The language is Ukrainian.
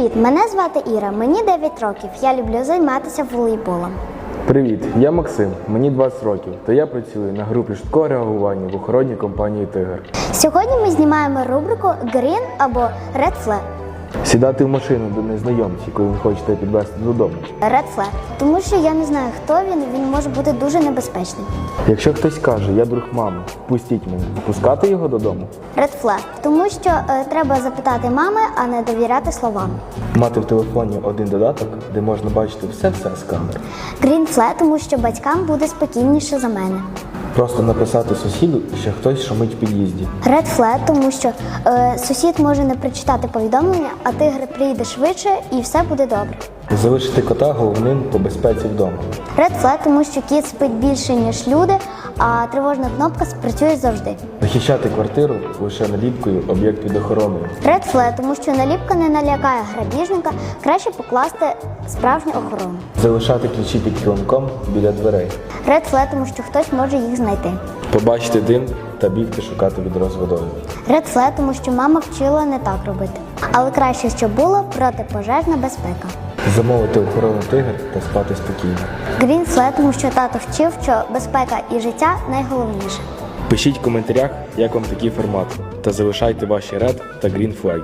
Привіт, мене звати Іра. Мені 9 років. Я люблю займатися волейболом. Привіт, я Максим, мені 20 років, та я працюю на групі швидкого реагування в охоронній компанії Тигр. Сьогодні ми знімаємо рубрику Green або Red Flag. Сідати в машину до незнайомців, коли ви хочете підвезти додому. Red Flag. Тому що я не знаю, хто він, він може бути дуже небезпечним. Якщо хтось каже, я друг мами, пустіть мене, пускати його додому. Red Flag. Тому що е, треба запитати мами, а не довіряти словам. Мати в телефоні один додаток, де можна бачити все-все з камер. Green Flag, тому що батькам буде спокійніше за мене. Просто написати сусіду, що хтось шумить в під'їзді. Red Flag, тому що е, сусід може не прочитати повідомлення, а ти прийде швидше і все буде добре. Залишити кота головним по безпеці вдома. Red Flag, тому що кіт спить більше, ніж люди, а тривожна кнопка спрацює завжди. Захищати квартиру лише наліпкою об'єкт від охорони. Red Flag, тому що наліпка не налякає грабіжника, краще покласти справжню охорону. Залишати ключі під килимком біля дверей. Red Flag, тому що хтось може їх знайти. Побачити дим та бігти шукати відро з водою. Red Flag, тому що мама вчила не так робити. Але краще, щоб було протипожежна безпека. Замовити охорону тигр та спати спокійно. Green Flag, тому що тато вчив, що безпека і життя найголовніше. Пишіть в коментарях, як вам такий формат, та залишайте ваші ред та грін флаги.